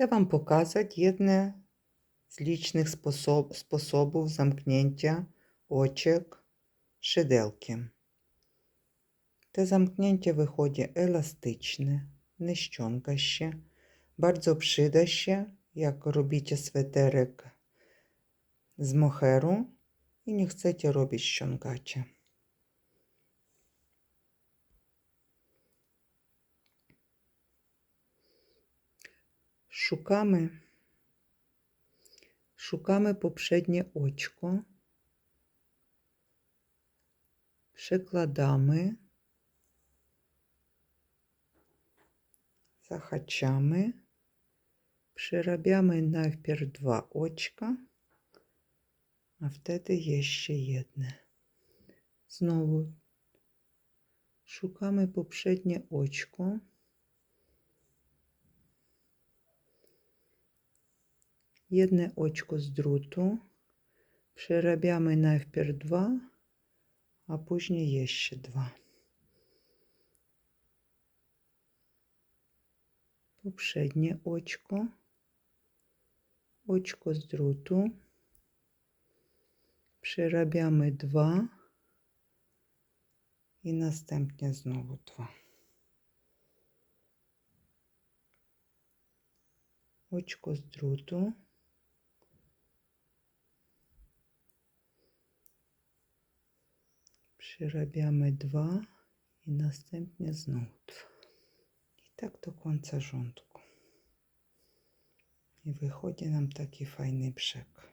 Це вам показать єдне з лічних способ, способів замкнення очок шиделки. Те замкнення виходить еластичне, нещонкаще, bardzo przydaще, як робите светерик з мохеру і не chcете робити щонкаче. szukamy, szukamy poprzednie oczko, przekładamy, zahaczamy, przerabiamy najpierw dwa oczka, a wtedy jeszcze jedne. Znowu szukamy poprzednie oczko, jedne očko з drutу, przerabiamy najpierw dwa, a później jeszcze dwa. Poprzednie oczko, oczko z drutu, przerabiamy dwa i następnie znowu dwa. Oczko z drutu. przyrabiamy dwa i następnie znów dwa. I tak do końca rządku. I wychodzi nam taki fajny brzeg.